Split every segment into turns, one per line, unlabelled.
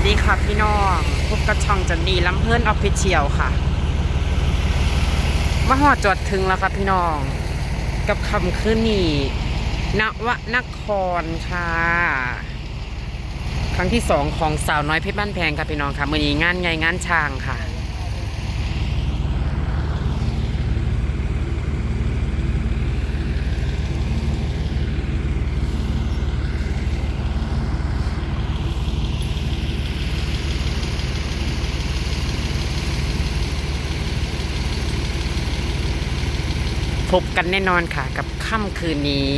วัสดีค่ะพี่น้องพบกับช่องจันดีลำเพื่อนออฟฟิเชียลค่ะมาหอดจอดถึงแล้วค่ะพี่น้อง กับคำขึ้นนี่นวนครค่ะ ครั้งที่สองของสาวน้อยเพชรบ้านแพงค่ะพี่น้องค่ะมือนี้งานใหญ่งานช่างค่ะ พบกันแน่นอนค่ะ กับค่ำคืนนี้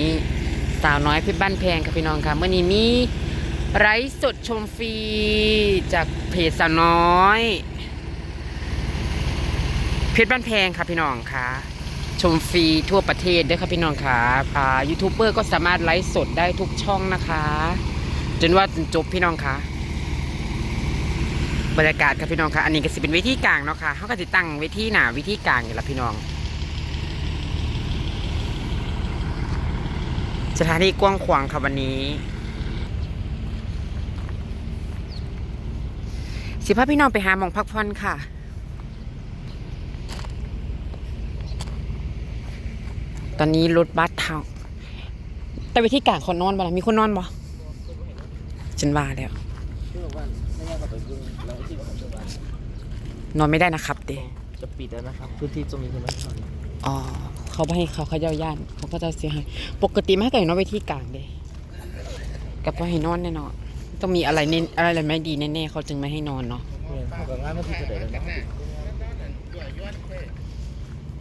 สาวน้อยเพชรบ้านแพงค่ะพี่น้องค่ะเมื่อนี้มีไลฟ์สดชมฟรีจากเพจสาวน้อย เพชรบ้านแพงค่ะพี่น้องค่ะ ชมฟรีทั่วประเทศด้วยค่ะพี่น้องค่ะอ่ายูทูบเบอร์ก็สามารถไลฟ์สดได้ทุกช่องนะคะ จนว่าจนจบพี่น้องค่ะบรรยากาศค่ะพี่น้องค่ะอันนี้ก็สิเป็นเวทีกลางเนาะค่ะเขาก็ติตั้งเวทีหนาเวทีกลางอยู่แล้วพี่น้อง สถานที่กว้างขวางค่ะวันนี้ สิพาพี่น้องไปหาหมองพักผ่อนค่ะตอนนี้รถบัสเท่า แต่วิธีการคนนอนบ่ล่ะมีคนนอนบ่ฉันว่าแล้วนอนไม่ได้นะครับเด
จะปิดแล้วนะครับ พื้นที่ตรงนี้คือไม่ทำ
อ๋อ เขาไม่ให้เขาเขาเย้าย่านเขาก็จะเสียหายปกติไม่ให้กิดนอนเวทีกลางเดกับว่าให้นอนแน่นอนต้องมีอะไรเน้นอะไรไม่ดีแน่ๆเขาจึงไม่ให้นอนเนาะ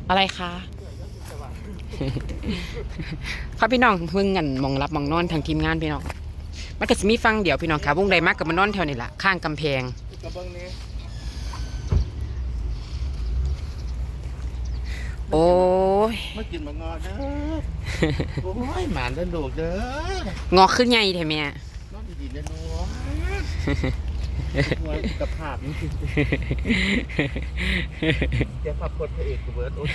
อะไรคะครับพี่น้องเพิ่งกันมองรับมองนอนทางทีมงานพี่น้องมันก็จะมีฟังเดี๋ยวพี่น้องค่ะวงใดมากกับมานอนแถวนี้แหละข้างกำแพง
กระเบื้องนี้
โอ้ย
มากินมางอเด้อโอ้ยหมานเดินโดกเด้อง
อขึ้นใหญ่แท้แม่
นอนดีๆเด้อนัวหัวกับภาพนี่เดี๋ยวภาพพดพระเอกกูเบิร์ดโอ้ย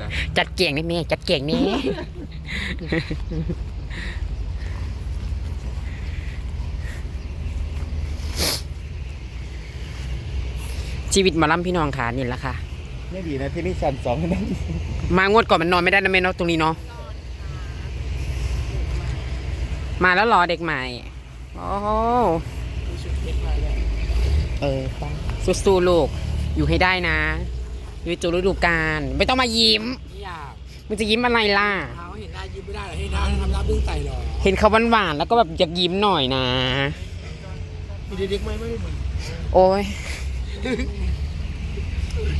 ตาย
จัดเก่งได้แม่จัดเก่งนี่ชีวิตหมาล่ำพี่น้องค่ะนี่แหละค่ะ
นี่ดีนะที่นี่ชั้นสองนั่น
มางวดก่อนมันนอนไม่ได้นะแม่เนาะตรงนี้เนาะมาแล้วเหรอเด็กใหม่โอ้โห
เออป้า
สู้ๆลูก อยู่ให้ได้นะ อยู่จุฤดูกาลไม่ต้องมายิ้ม
ไม่อยาก
มึงจะยิ้มอะไรล่ะ
เท้าเห็นหน้ายิ้มไม่ได้เหรอให้หน้าทำหน้าบึ้งใส่หรอ
เห็นเขาหวานๆแล้วก็แบบอยากยิ้มหน่อยนะ
มีเด็กๆไหมไม่มี
โอ้ย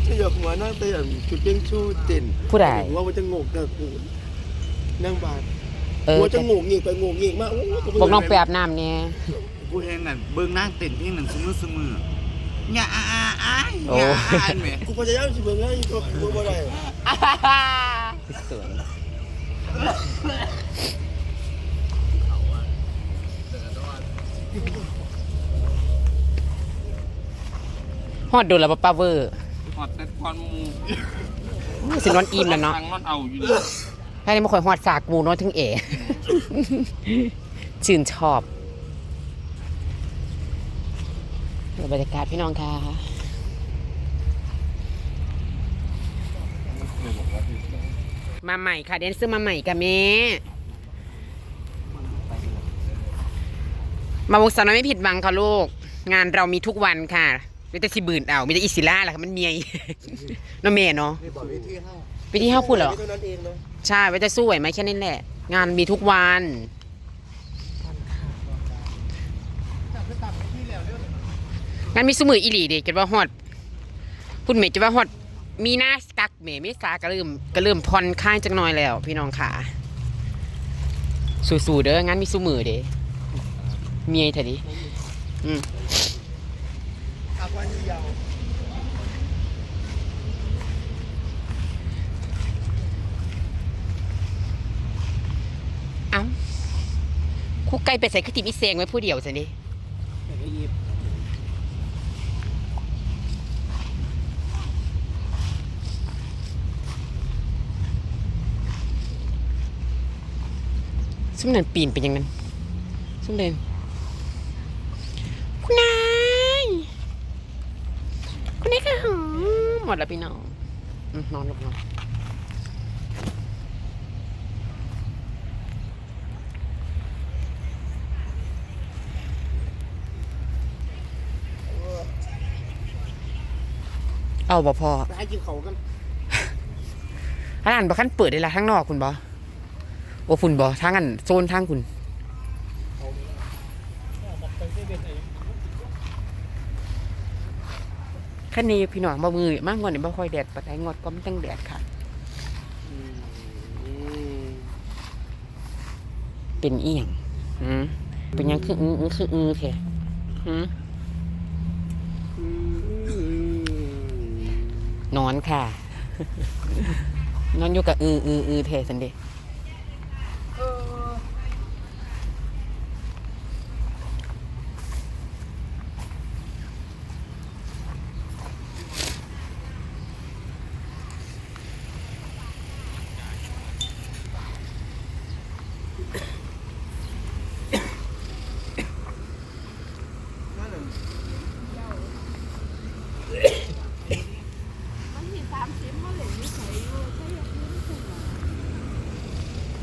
จะอยากหัวหน้าเตียนจุดเป้งชูเต้น
ผู้ใด
ว่ามันจะงกกับกูนั่งบาน
เออ
หัวจะงกเงียงไปงกเงียงมากโอ้โห
บอกน้องไปอาบน้ำเนี่ย
กูเห็นนั่นเบิ่งนางเต้นเพลงนั่นซุมือซุมืออย่าอาอาอ้าย
โอ้
อย่าอ่านแหม
กูพยายามสิเบิ่งให้ตัวมึงบ่ได้
สวยฮอดโดนแล้วป้าเวอร์
ห อดแต่ควันหมู
สินอนอิ่มแล้วเนาะ
ทางนอนเอาอยู่ดิ
ให้ได้มาคอยฮอดสากหมูเน้อยถึงเอชื่นชอบบรรยากาศพี่น้องค่ะมาใหม่ค่ะเดนเซอร์มาใหม่กับแม่มาวงสาวน้อยไม่ผิดหวังค่ะลูก งานเรามีทุกวันค่ะไม่แต่สิบืนเอาไม่แต่อิสิล่าแหละค่ะมันเมียน้องเมย์เนาะ
นี่บอกวิธีเฮา
ไปที่ห้าพูดเหรอ
เท่านั้นเองเนาะ
ใช่ว่าจะสู้ไหวไหมแค่นั้นแหละ งานมีทุกวัน งานมีสมืออีหลีเด็กจะว่าฮอดคุณเมย์จะว่าฮอด มีหน้ากักเมย์ไม่สาก็เริ่มก็เริ่มผ่อนคลายจักหน่อยแล้ว พี่น้องขาสู้ๆเด้องานมีสมือเด้เมียเถอะดิอืม
อาวันยาว
เอ้าคู่ไก่ไปใส่ขึ้นทีมีเสียงไว้ผู้เดียวสิดิ
ไม่
ซุ่มนั่นปีนเป็นยังนั้นซุ่มเดินคุณนาย ค่ะ หมดแล้วพี่น้องอืมนอนลูกนอนเอาบ่พอ
ไปหากินเขากัน
ร้านบ่คันเปิดได้ละข้างนอกคุณบ่โอ้คุณบ่ทางอันโซนทางคุณ ค่นี้พี่น้องบ่มือมากกว่านี้บ่ค่อยแดดปานใดงดก็มันตั้งแดดค่ะ เป็นอีหยังหืมเป็นหยังคืออืออื้อคืออือแท้หืมนอนค่ะ นอนอยู่กับอืออืออือแท้สันเดะ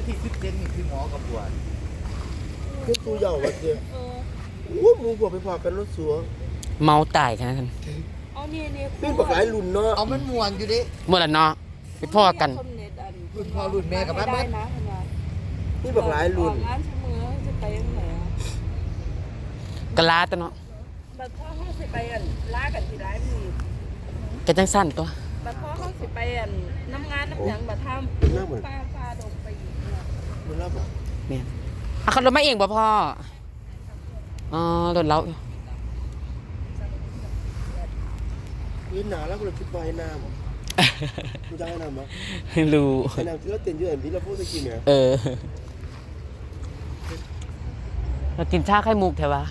ที่สิบเซนนี่คือ หมอกับบวชคือตัวใหญ่วะเจ้าโอ้หมูบวชไปพอกันรถสัว
เมาตายขนาดนั้น
เอานี่นี่
นี่บักหลายรุ่นเนาะ
เอามันม่วนอยู่ดิ
เมื่อละเนาะไปพ่อกัน
รุ่นพ่อรุ่นแม่กับแม่
ได้
เบิด
นะคุณยาย
นี่บักหลายรุ่น
ออกงานเสมอจะไปยังไงอะ
กะลาตะเนาะ
บัดพ่อเขาสิไปอันล่ากันที่ร้ายมี
กะจังสั้นตัว
บัดพ่อเขาสิไปอันน้ำงานน้ำหยังบัดท
น่าเหมือนำ
ปลาปลาดงไปอีก เนี่ย
มันรับอะ
เนี่ยอะขับรถมาเองบ่พ่ออ๋อรถเรา
ยืนหนาแล้วก็เลยคิดไปน้ำกูจะให้น้ำมั้ย
รู้
ให้น้ำที่เราเต้นอยู่อันที่เราพูดตะกี้เนี่ย
เออเรากินชาไข่มุกแถวะ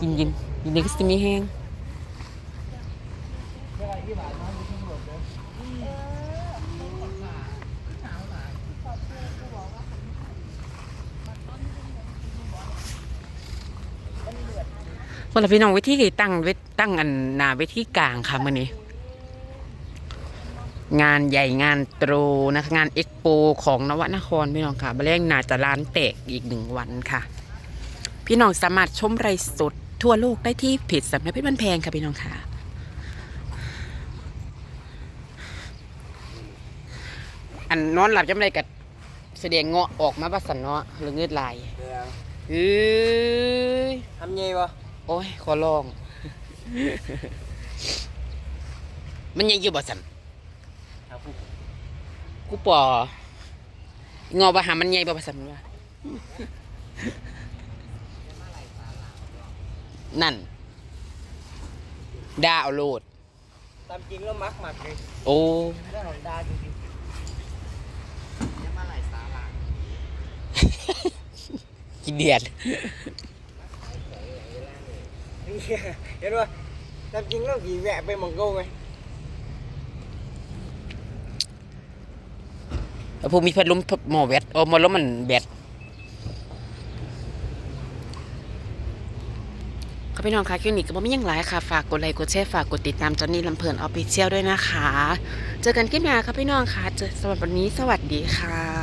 กินยินยินดีก็สิมีแห้ง คนละพี่น้องเวิธีตั้งเวทตั้งอันหนาเวทีกลางค่ะมื่อนี้ งานใหญ่งานโตรนะคะงานเอ็กโปของนวนครพี่น้องค่ะบะเร่งนาจะร้านแตกอีกหนึ่งวันค่ะ พี่น้องสามารถชมไรสดทั่วโลกได้ที่เพจสำนักเพชรบ้านแพงค่ะพี่น้องค่ะอันนอนหลับจำไรกับแสดงเงาะออกมาบัสันเนาะหรือเงืดลายเอ้ย
ทำไงวะ
โอ้ยขอลอง มันยังอยู่บ่สันกูปองอบะหามันใหญ่บ่ประสันว่านั่นดาเอาโลด
ตามจริงแล้วมักหมักเลย
โอ้
เรื่องของดาจริง
กินเดียด
ๆ เห็นป่ะตามจริงแล้วกี่แวะไปมองโก้ไง
แล้วผู้มีพัดลมหมอแบตโอ้หมอลมมันแบตค่ะพี่น้องคะคลิปนี้ก็บ่มีหยังหลายค่ะ ฝากกดไลค์กดแชร์ฝากกดติดตามจอนนี่ลำเพลินออฟฟิเชียลด้วยนะคะ เจอกันคลิปหน้าค่ะพี่น้องค่ะเจอสำหรับวันนี้สวัสดีค่ะ